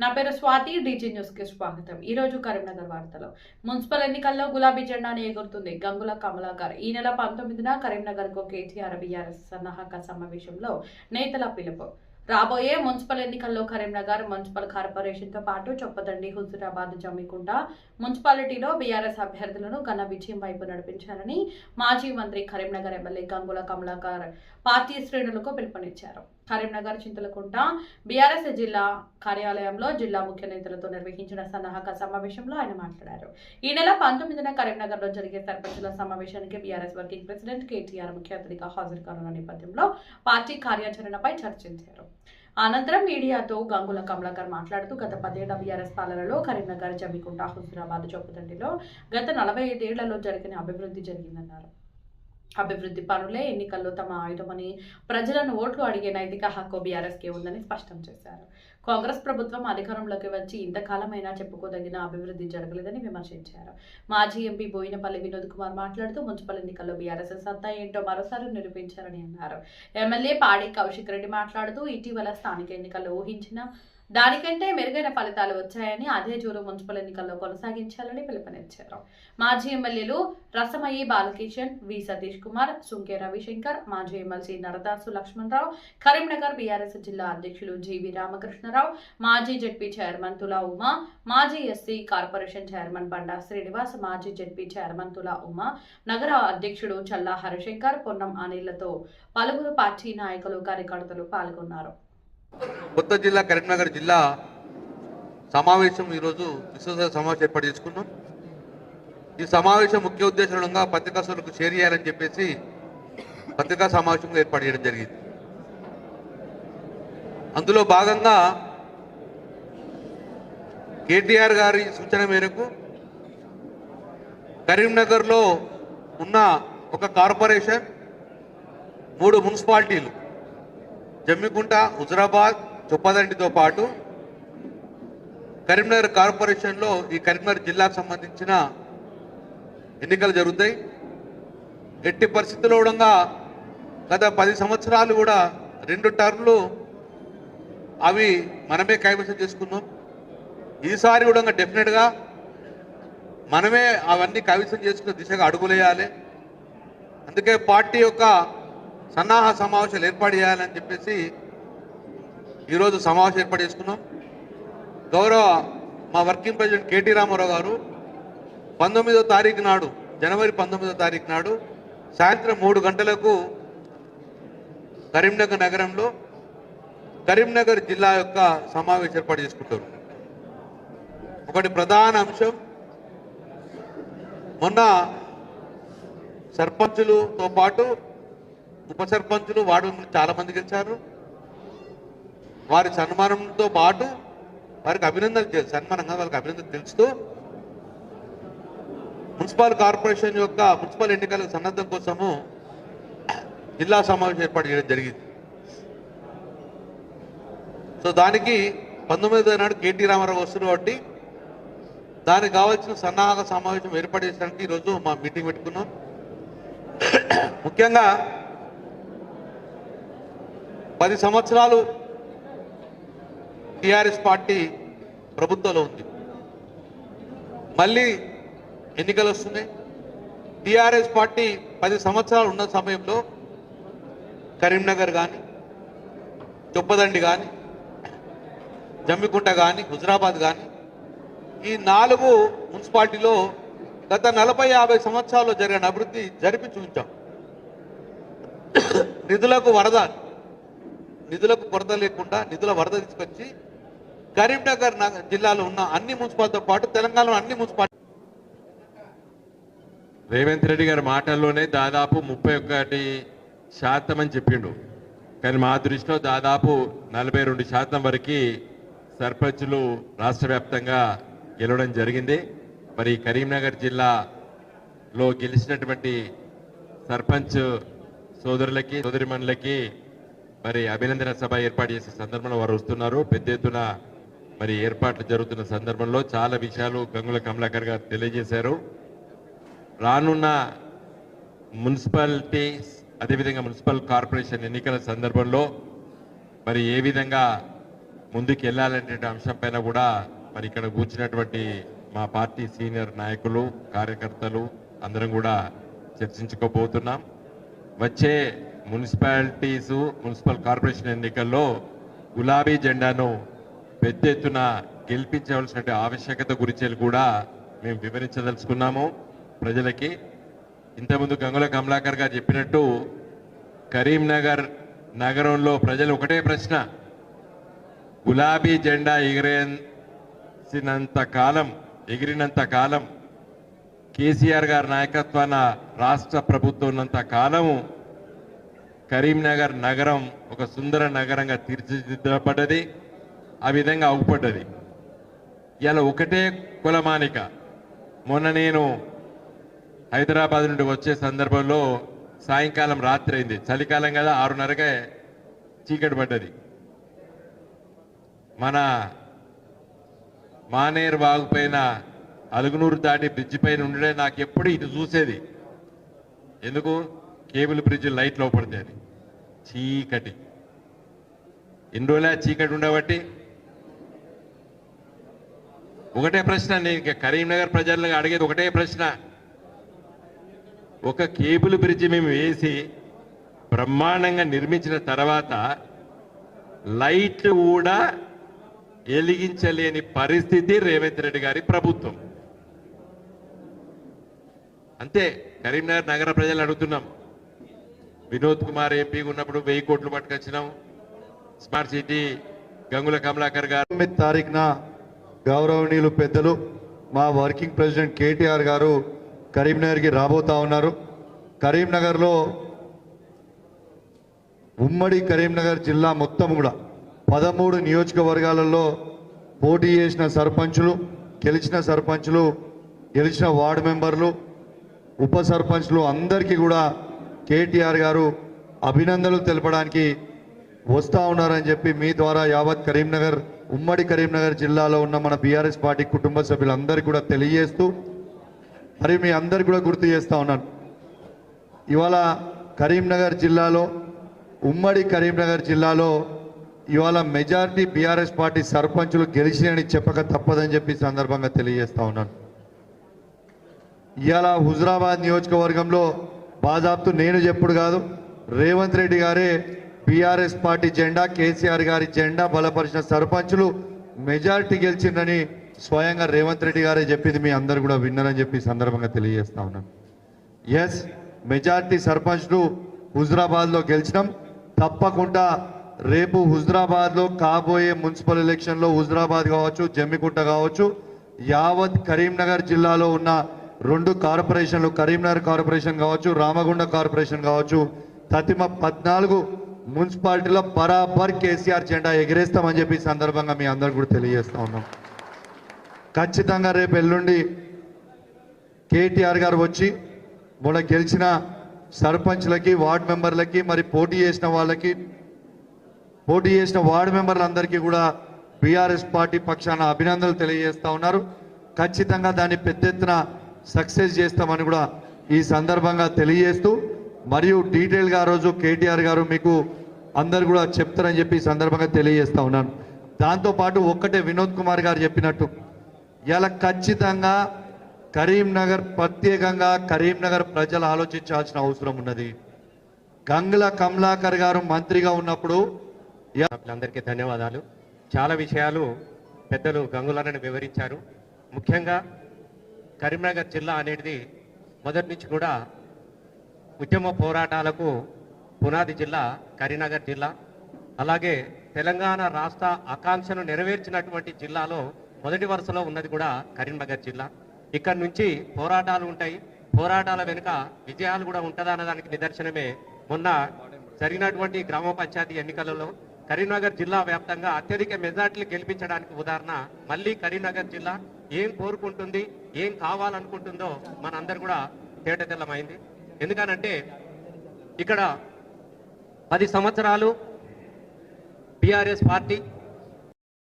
నా పేరు స్వాతి డీజీ న్యూస్కి స్వాగతం. ఈ రోజు కరీంనగర్ వార్తలు. మున్సిపల్ ఎన్నికల్లో గులాబీ జెండాను ఎగురుతుంది. గంగుల కమలాకర్. ఈ నెల పంతొమ్మిదిన కరీంనగర్కు కేటీఆర్ బీఆర్ఎస్ సన్నాహక సమావేశంలో నేతల పిలుపు. రాబోయే మున్సిపల్ ఎన్నికల్లో కరీంనగర్ మున్సిపల్ కార్పొరేషన్తో పాటు చొప్పదండి హుజురాబాద్ జమ్మికుంట మున్సిపాలిటీలో బీఆర్ఎస్ అభ్యర్థులను ఘన విజయం వైపు నడిపించాలని మాజీ మంత్రి కరీంనగర్ ఎమ్మెల్యే గంగుల కమలాకర్ పార్టీ శ్రేణులకు పిలుపునిచ్చారు. కరీంనగర్ చింతలకుంట బీఆర్ఎస్ జిల్లా కార్యాలయంలో జిల్లా ముఖ్య నేతలతో నిర్వహించిన సన్నాహక సమావేశంలో ఆయన మాట్లాడారు. ఈ నెల పంతొమ్మిదిన కరీంనగర్లో జరిగే సర్పంచుల సమావేశానికి బీఆర్ఎస్ వర్కింగ్ ప్రెసిడెంట్ కేటీఆర్ ముఖ్య అతిథిగా హాజరు కానున్న నేపథ్యంలో పార్టీ కార్యాచరణపై చర్చించారు. అనంతరం మీడియాతో గంగుల కమలాకర్ మాట్లాడుతూ గత పదేళ్ళ బీఆర్ఎస్ పాలనలో కరీంనగర్ జమ్మికుంట హుజురాబాద్ చొప్పుదండిలో గత నలభై ఐదేళ్ళలో జరిగిన అభివృద్ధి జరిగిందన్నారు. అభివృద్ధి పనులే ఎన్నికల్లో తమ ఆయుధమని ప్రజలను ఓట్లు అడిగే నైతిక హక్కు బీఆర్ఎస్కే ఉందని స్పష్టం చేశారు. కాంగ్రెస్ ప్రభుత్వం అధికారంలోకి వచ్చి ఇంతకాలమైనా చెప్పుకోదగిన అభివృద్ధి జరగలేదని విమర్శించారు. మాజీ ఎంపీ బోయినపల్లి వినోద్ కుమార్ మాట్లాడుతూ మున్సిపల్ ఎన్నికల్లో బీఆర్ఎస్ సత్తా ఏంటో మరోసారి నిరూపించారని అన్నారు. ఎమ్మెల్యే పాడి కౌశిక్ రెడ్డి మాట్లాడుతూ ఇటీవల స్థానిక ఎన్నికల్లో ఊహించిన దానికంటే మెరుగైన ఫలితాలు వచ్చాయని అదే జూరు మున్సిపల్ ఎన్నికల్లో కొనసాగించాలని పిలుపునిచ్చారు. మాజీ ఎమ్మెల్యేలు రసమయ్యి బాలకిషన్ వి సతీష్ కుమార్ సుంకే రవిశంకర్ మాజీ ఎమ్మెల్సీ నరదాసు లక్ష్మణరావు కరీంనగర్ బీఆర్ఎస్ జిల్లా అధ్యక్షులు జీవి రామకృష్ణరావు మాజీ జడ్పీ చైర్మన్ తులా ఉమా మాజీ SC corporation chairman Banda Srinivas మాజీ జడ్పీ చైర్మన్ తులా ఉమా నగర అధ్యక్షుడు చల్లా హరిశంకర్ పొన్నం అనిళ్ళతో పలువురు పార్టీ నాయకులు కార్యకర్తలు పాల్గొన్నారు. కొత్త జిల్లా కరీంనగర్ జిల్లా సమావేశం ఈరోజు విశ్వస సమావేశం ఏర్పాటు చేసుకున్నాం. ఈ సమావేశం ముఖ్య ఉద్దేశంగా పత్రికాసులకు షేర్ చేయాలని చెప్పేసి పత్రికా సమావేశం ఏర్పాటు చేయడం జరిగింది. అందులో భాగంగా కేటీఆర్ గారి సూచన మేరకు కరీంనగర్లో ఉన్న ఒక కార్పొరేషన్ మూడు మున్సిపాలిటీలు జమ్మికుంట హుజరాబాద్ చుప్పదండితో పాటు కరీంనగర్ కార్పొరేషన్లో ఈ కరీంనగర్ జిల్లాకు సంబంధించిన ఎన్నికలు జరుగుతాయి. ఎట్టి పరిస్థితుల్లో కూడా గత పది సంవత్సరాలు కూడా రెండు టర్మ్లు అవి మనమే కైవసం చేసుకున్నాం. ఈసారి కూడా డెఫినెట్గా మనమే అవన్నీ కైవసం చేసుకునే దిశగా అడుగులేయాలి అందుకే పార్టీ యొక్క సన్నాహ సమావేశాలు ఏర్పాటు చేయాలని చెప్పేసి ఈరోజు సమావేశం ఏర్పాటు చేసుకున్నాం. గౌరవ మా వర్కింగ్ ప్రెసిడెంట్ కేటీ రామారావు గారు పంతొమ్మిదో తారీఖు నాడు జనవరి పంతొమ్మిదో తారీఖు నాడు సాయంత్రం మూడు గంటలకు కరీంనగర్ నగరంలో కరీంనగర్ జిల్లా యొక్క సమావేశం ఏర్పాటు చేసుకుంటారు. ఒకటి ప్రధాన అంశం మొన్న సర్పంచులతో పాటు ఉప సర్పంచులు వార్డు చాలా మంది గెలిచారు. వారి సన్మానంతో పాటు వారికి అభినందన చే- సన్మానంగా వాళ్ళకి అభినందనలు తెలుస్తూ మున్సిపల్ కార్పొరేషన్ యొక్క మున్సిపల్ ఎన్నికల సన్నద్ధం కోసము జిల్లా సమావేశం ఏర్పాటు చేయడం జరిగింది. సో దానికి పంతొమ్మిదో నాడు కేటీ రామారావు వస్తున్న కాబట్టి దానికి కావాల్సిన సన్నాహక సమావేశం ఏర్పాటు చేసడానికి ఈరోజు మా మీటింగ్ పెట్టుకున్నాం. ముఖ్యంగా పది సంవత్సరాలు టిఆర్ఎస్ పార్టీ ప్రభుత్వంలో ఉంది. మళ్ళీ ఎన్నికలు వస్తున్నాయి. టిఆర్ఎస్ పార్టీ పది సంవత్సరాలు ఉన్న సమయంలో కరీంనగర్ కానీ తుప్పదండి కానీ జమ్మికుంట కానీ హుజరాబాద్ కానీ ఈ నాలుగు మున్సిపాలిటీలో గత నలభై యాభై సంవత్సరాల్లో జరిగిన అభివృద్ధి జరిపి చూపించాం. నిధులకు వరదాలు నిధులకు కొరత లేకుండా నిధుల వరద తీసుకొచ్చి కరీంనగర్ జిల్లాలో ఉన్న అన్ని మున్సిపాలిటీతో పాటు తెలంగాణలో అన్ని మున్సిపాలిటీ రేవంత్ రెడ్డి గారి మాటల్లోనే దాదాపు ముప్పై ఒకటి శాతం అని చెప్పిండు. కానీ మా దృష్టిలో దాదాపు నలభై రెండు శాతం వరకు సర్పంచులు రాష్ట్ర వ్యాప్తంగా గెలవడం జరిగింది. మరి కరీంనగర్ జిల్లాలో గెలిచినటువంటి సర్పంచ్ సోదరులకి సోదరిమణులకి మరి అభినందన సభ ఏర్పాటు చేసే సందర్భంలో వారు వస్తున్నారు. పెద్ద ఎత్తున మరి ఏర్పాట్లు జరుగుతున్న సందర్భంలో చాలా విషయాలు గంగుల కమలాకర్ గారు తెలియజేశారు. రానున్న మున్సిపాలిటీస్ అదేవిధంగా మున్సిపల్ కార్పొరేషన్ ఎన్నికల సందర్భంలో మరి ఏ విధంగా ముందుకు వెళ్ళాలనే అంశంపైన కూడా మరి ఇక్కడ కూర్చున్నటువంటి మా పార్టీ సీనియర్ నాయకులు కార్యకర్తలు అందరం కూడా చర్చించుకోబోతున్నాం. వచ్చే మున్సిపాలిటీసు మున్సిపల్ కార్పొరేషన్ ఎన్నికల్లో గులాబీ జెండాను పెద్ద ఎత్తున గెలిపించవలసిన ఆవశ్యకత గురించి కూడా మేము వివరించదలుచుకున్నాము. ప్రజలకి ఇంతకుముందు గంగుల కమలాకర్ గారు చెప్పినట్టు కరీంనగర్ నగరంలో ప్రజలు ఒకటే ప్రశ్న గులాబీ జెండా ఎగిరేసినంత కాలం ఎగిరినంత కాలం కేసీఆర్ గారి నాయకత్వాన రాష్ట్ర ప్రభుత్వం ఉన్నంత కాలము కరీంనగర్ నగరం ఒక సుందర నగరంగా తీర్చిదిద్దబడ్డది. ఆ విధంగా అవుపడ్డది. ఇలా ఒకటే కులమానిక. మొన్న నేను హైదరాబాద్ నుండి వచ్చే సందర్భంలో సాయంకాలం రాత్రి అయింది. చలికాలం కదా ఆరున్నరకే చీకటి పడ్డది. మన మానేరు వాగు పైన అలుగునూరు దాటి బ్రిడ్జి పైన ఉండడే నాకు ఎప్పుడు ఇది చూసేది. ఎందుకు? కేబుల్ బ్రిడ్జ్ లైట్ లోపడితే అని చీకటి. ఎన్ని రోజులే చీకటి ఉండబట్టి? ఒకటే ప్రశ్న నేను కరీంనగర్ ప్రజలను అడిగేది ఒకటే ప్రశ్న. ఒక కేబుల్ బ్రిడ్జ్ మేము వేసి బ్రహ్మాండంగా నిర్మించిన తర్వాత లైట్ కూడా వెలిగించలేని పరిస్థితి రేవంత్ రెడ్డి గారి ప్రభుత్వం. అంతే కరీంనగర్ నగర ప్రజలు అడుగుతున్నాం. వినోద్ కుమార్ ఎంపీ ఉన్నప్పుడు వెయ్యి కోట్లు పట్టుకొచ్చినాం. స్మార్ట్ సిటీ గంగుల కమలాకర్ గారు. తొమ్మిది తారీఖున గౌరవనీయులు పెద్దలు మా వర్కింగ్ ప్రెసిడెంట్ కేటీఆర్ గారు కరీంనగర్కి రాబోతా ఉన్నారు. కరీంనగర్లో ఉమ్మడి కరీంనగర్ జిల్లా మొత్తం కూడా పదమూడు నియోజకవర్గాలలో పోటీ చేసిన సర్పంచులు గెలిచిన సర్పంచులు గెలిచిన వార్డు మెంబర్లు ఉప సర్పంచ్లు అందరికీ కూడా కేటీఆర్ గారు అభినందనలు తెలపడానికి వస్తూ ఉన్నారని చెప్పి మీ ద్వారా యావత్ కరీంనగర్ ఉమ్మడి కరీంనగర్ జిల్లాలో ఉన్న మన బీఆర్ఎస్ పార్టీ కుటుంబ సభ్యులందరికీ కూడా తెలియజేస్తూ మరి మీ అందరికి కూడా గుర్తు చేస్తా ఉన్నాను. ఇవాళ కరీంనగర్ జిల్లాలో ఉమ్మడి కరీంనగర్ జిల్లాలో ఇవాళ మెజారిటీ బీఆర్ఎస్ పార్టీ సర్పంచులు గెలిచినని చెప్పక తప్పదని చెప్పి సందర్భంగా తెలియజేస్తా ఉన్నాను. ఇవాళ హుజరాబాద్ నియోజకవర్గంలో బాజాబ్తు నేను చెప్పుడు కాదు. రేవంత్ రెడ్డి గారే బీఆర్ఎస్ పార్టీ జెండా కేసీఆర్ గారి జెండా బలపరిచిన సర్పంచులు మెజారిటీ గెలిచిందని స్వయంగా రేవంత్ రెడ్డి గారే చెప్పింది. మీ అందరు కూడా విన్నారని చెప్పి సందర్భంగా తెలియజేస్తా ఉన్నాను ఎస్ మెజార్టీ సర్పంచ్లు హుజరాబాద్లో గెలిచినాం. తప్పకుండా రేపు హుజరాబాద్లో కాబోయే మున్సిపల్ ఎలక్షన్లో హుజరాబాద్ కావచ్చు జమ్మికుంట కావచ్చు యావత్ కరీంనగర్ జిల్లాలో ఉన్న రెండు కార్పొరేషన్లు కరీంనగర్ కార్పొరేషన్ కావచ్చు రామగుండ కార్పొరేషన్ కావచ్చు తతిమ పద్నాలుగు మున్సిపాలిటీలో బరాబర్ కేసీఆర్ జెండా ఎగిరేస్తామని చెప్పి సందర్భంగా మీ అందరికి కూడా తెలియజేస్తా ఉన్నాం. ఖచ్చితంగా రేపు ఎల్లుండి కేటీఆర్ గారు వచ్చి మొన్న గెలిచిన సర్పంచ్లకి వార్డు మెంబర్లకి మరి పోటీ చేసిన వాళ్ళకి పోటీ చేసిన వార్డు మెంబర్లందరికీ కూడా బీఆర్ఎస్ పార్టీ పక్షాన అభినందనలు తెలియజేస్తా ఉన్నారు. ఖచ్చితంగా దాన్ని పెద్ద ఎత్తున సక్సెస్ చేస్తామని కూడా ఈ సందర్భంగా తెలియజేస్తూ మరియు డీటెయిల్గా రోజు కేటీఆర్ గారు మీకు అందరు కూడా చెప్తారని చెప్పి ఈ సందర్భంగా తెలియజేస్తా ఉన్నాను. దాంతోపాటు ఒక్కటే వినోద్ కుమార్ గారు చెప్పినట్టు ఇలా ఖచ్చితంగా కరీంనగర్ ప్రత్యేకంగా కరీంనగర్ ప్రజలు ఆలోచించాల్సిన అవసరం ఉన్నది. గంగుల కమలాకర్ గారు మంత్రిగా ఉన్నప్పుడు అందరికీ ధన్యవాదాలు. చాలా విషయాలు పెద్దలు గంగులనని వివరించారు. ముఖ్యంగా కరీంనగర్ జిల్లా అనేది మొదటి నుంచి కూడా ఉద్యమ పోరాటాలకు పునాది జిల్లా కరీంనగర్ జిల్లా. అలాగే తెలంగాణ రాష్ట్ర ఆకాంక్షను నెరవేర్చినటువంటి జిల్లాలో మొదటి వరుసలో ఉన్నది కూడా కరీంనగర్ జిల్లా. ఇక్కడ నుంచి పోరాటాలు ఉంటాయి. పోరాటాల వెనుక విజయాలు కూడా ఉంటుందా అన్నదానికి నిదర్శనమే మొన్న జరిగినటువంటి గ్రామ పంచాయతీ ఎన్నికలలో. కరీంనగర్ జిల్లా వ్యాప్తంగా అత్యధిక మెజార్టీలు గెలిపించడానికి ఉదాహరణ మళ్ళీ కరీంనగర్ జిల్లా. ఏం కోరుకుంటుంది ఏం కావాలనుకుంటుందో మనందరూ కూడా తేటతెల్లమైంది. ఎందుకనంటే ఇక్కడ పది సంవత్సరాలు బీఆర్ఎస్ పార్టీ